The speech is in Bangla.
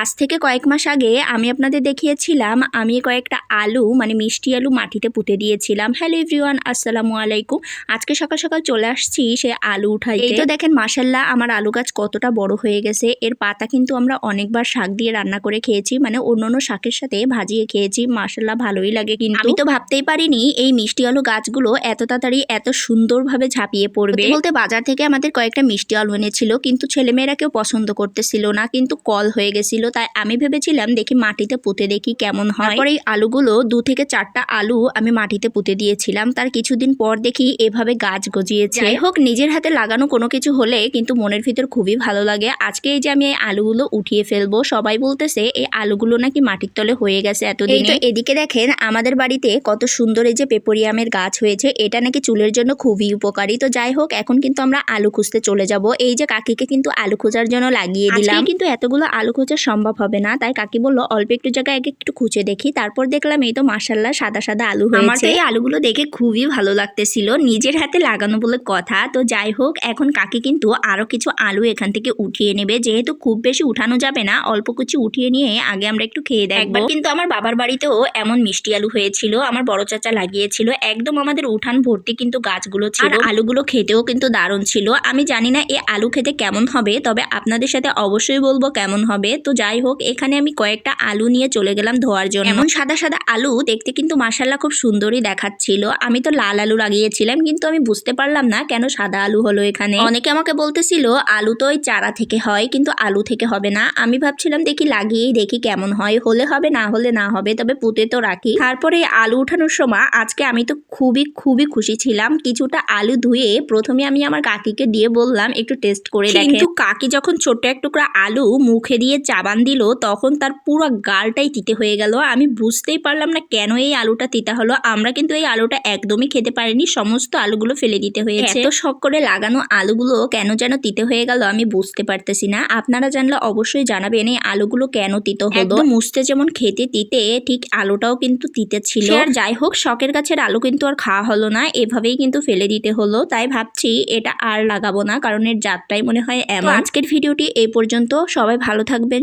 আজ থেকে কয়েক মাস আগে আমি আপনাদের দেখিয়েছিলাম আমি কয়েকটা আলু মানে মিষ্টি আলু মাটিতে পুঁতে দিয়েছিলাম। হ্যালো এভরিওয়ান আসসালামু আলাইকুম। আজকে সকাল সকাল চলে আসছি সে আলু উঠাইতে। এই তো দেখেন মাসাল্লাহ আমার আলু গাছ কতটা বড় হয়ে গেছে। এর পাতা কিন্তু আমরা অনেকবার শাক দিয়ে রান্না করে খেয়েছি মানে অন্য অন্য শাকের সাথে ভাজিয়ে খেয়েছি। মাসাল্লাহ ভালোই লাগে কিন্তু। আমি তো ভাবতেই পারিনি এই মিষ্টি আলু গাছগুলো এত তাড়াতাড়ি এত সুন্দরভাবে ঝাঁপিয়ে পড়বে। বলতে বাজার থেকে আমাদের কয়েকটা মিষ্টি আলু এনেছিল কিন্তু ছেলেমেয়েরা কেউ পছন্দ করতেছিল না কিন্তু কল হয়ে গেছিল তাই আমি ভেবেছিলাম দেখি মাটিতে পুঁতে দেখি কেমন হয়। তারপর এই আলুগুলো দু থেকে চারটা আলু আমি মাটিতে পুঁতে দিয়েছিলাম। তার কিছুদিন পর দেখি এভাবে গাছ গজিয়েছে। যাই হোক নিজের হাতে লাগানো কোনো কিছু হলে কিন্তু মনের ভিতর খুবই ভালো লাগে। আজকে এই যে আমি এই আলুগুলো উঠিয়ে ফেলব সবাই বলতেছে এই আলুগুলো নাকি মাটির তলে হয়ে গেছে এতদিন। তো এদিকে দেখেন আমাদের বাড়িতে কত সুন্দর এই যে পেপরিয়ামের গাছ হয়েছে। এটা নাকি চুলের জন্য খুবই উপকারী। তো যাই হোক এখন কিন্তু আমরা আলু খুঁজতে চলে যাব। এই যে কাকিকে কিন্তু আলু খোঁজার জন্য লাগিয়ে দিলাম। কিন্তু এতগুলো আলু খোঁজা সম্ভব হবে না। তাই কাকি বলল অল্প একটু জায়গায় আগে একটু খুঁজে দেখি। তারপর দেখলাম এই তো মাসাল্লাহ সাদা সাদা আলু আমার তো এই আলুগুলো দেখে খুবই ভালো লাগতেছিল। নিজের হাতে লাগানো বলে কথা। তো যাই হোক এখন কাকি কিন্তু আরও কিছু আলু এখান থেকে উঠিয়ে নেবে। যেহেতু খুব বেশি উঠানো যাবে না অল্প কিছু উঠিয়ে নিয়ে আগে আমরা একটু খেয়ে দেখব। একবার কিন্তু আমার বাবার বাড়িতেও এমন মিষ্টি আলু হয়েছিল। আমার বড় চাচা লাগিয়েছিল। একদম আমাদের উঠান ভর্তি কিন্তু গাছগুলো ছিল। আর আলুগুলো খেতেও কিন্তু দারুণ ছিল। আমি জানি না এই আলু খেতে কেমন হবে তবে আপনাদের সাথে অবশ্যই বলব কেমন হবে। তো যাই হোক এখানে আমি কয়েকটা আলু নিয়ে চলে গেলাম ধোয়ার জন্য। এমন সাদা সাদা আলু দেখতে কিন্তু মাসাল্লাহ খুব সুন্দরই দেখাচ্ছিল। আমি তো লাল আলু লাগিয়েছিলাম কিন্তু আমি বুঝতে পারলাম না কেন সাদা আলু হলো এখানে। অনেকে আমাকে বলতেছিল আলু তো ওই চারা থেকে হয় কিন্তু আলু থেকে হবে না। আমি ভাবছিলাম দেখি লাগিয়েই দেখি কেমন হয়। হলে হবে না হলে না হবে তবে পুঁতে তো রাখি। তারপরে আলু উঠানোর সময় আজকে আমি তো খুবই খুবই খুশি ছিলাম। কিছুটা আলু ধুয়ে প্রথমে আমি আমার কাকিকে দিয়ে বললাম একটু টেস্ট করে দেখে। কিন্তু কাকি যখন ছোট্ট এক টুকরা আলু মুখে দিয়ে চাবান দিল তখন তার পুরো গালটাই তিতে হয়ে গেল। আমি বুঝতেই পারলাম না কেন এই আলুটা তিতা হলো। আমরা কিন্তু এই আলুটা একদমই খেতে পারিনি সমস্ত আলুগুলো ফেলে দিতে হয়েছে। এত শখ করে লাগানো আলুগুলো কেন যেন তিতে হয়ে গেল আমি বুঝতে পারতেছি না। আপনারা জানলে অবশ্যই জানাবেন এই আলুগুলো কেন তিতো হলো। মুছতে যেমন খেতে তিতে ঠিক আলুটাও কিন্তু তিতে ছিল। আর যাই হোক শখের গাছের আলু কিন্তু আর খাওয়া হলো না এভাবেই কিন্তু ফেলে দিতে হলো। তাই ভাবছি এটা আর লাগাবো না কারণ এর জাতটাই মনে হয় এমন। আজকের ভিডিওটি এই পর্যন্ত। সবাই ভালো থাকবেন